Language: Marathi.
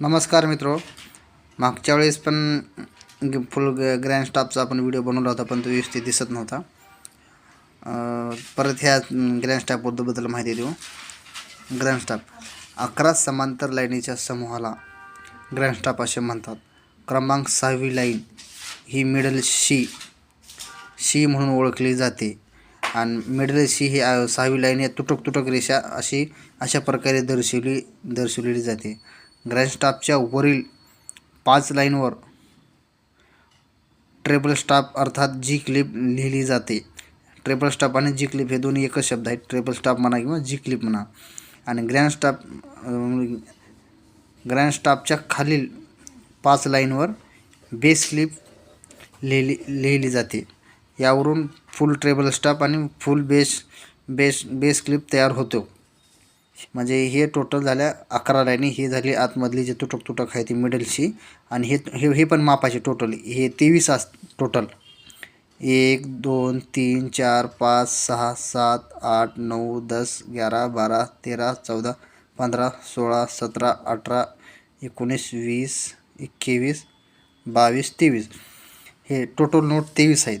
नमस्कार मित्रो. मागच्या वेळेस पण ग- फुल ग ग्रँड स्टाफचा आपण व्हिडिओ बनवला होता पण तो व्यवस्थित दिसत नव्हता. परत ह्या ग्रँड स्टाफबद्दल माहिती देऊ. ग्रँड स्टाफ अकरा समांतर लाईनीच्या समूहाला ग्रँड स्टाफ असे म्हणतात. क्रमांक सहावी लाईन ही मिडल शी शी म्हणून ओळखली जाते. आणि मिडल शी ही सहावी लाईन या तुटक तुटक रेषा अशी अशा प्रकारे दर्शवली दर्शवलेली जाते. ग्रँड स्टाफच्या वरील पाच लाईनवर ट्रेबल स्टाफ अर्थात जी क्लिप लिहिली जाते. ट्रेबल स्टाफ आणि जी क्लिप हे दोन्ही एकच शब्द आहेत. ट्रेबल स्टाफ म्हणा किंवा जी क्लिप म्हणा. आणि ग्रँड स्टाफ ग्रँड स्टाफच्या खालील पाच लाईनवर बेस क्लिप लिहिली लिहिली जाते. यावरून फुल ट्रेबल स्टाफ आणि full bass bass bass clip तयार होतो. म्हणजे हे टोटल झाल्या अकरा लाईनी हे झाली आतमधली जे तुटक तुटक आहे ती मिडलची आणि हे हे पण मापाचे टोटल हे तेवीस अस टोटल एक दोन तीन चार पाच सहा सात आठ नऊ दस ग्यारा बारा तेरा चौदा पंधरा सोळा सतरा अठरा एकोणीस वीस एक्केवीस बावीस तेवीस. हे टोटल नोट तेवीस आहेत.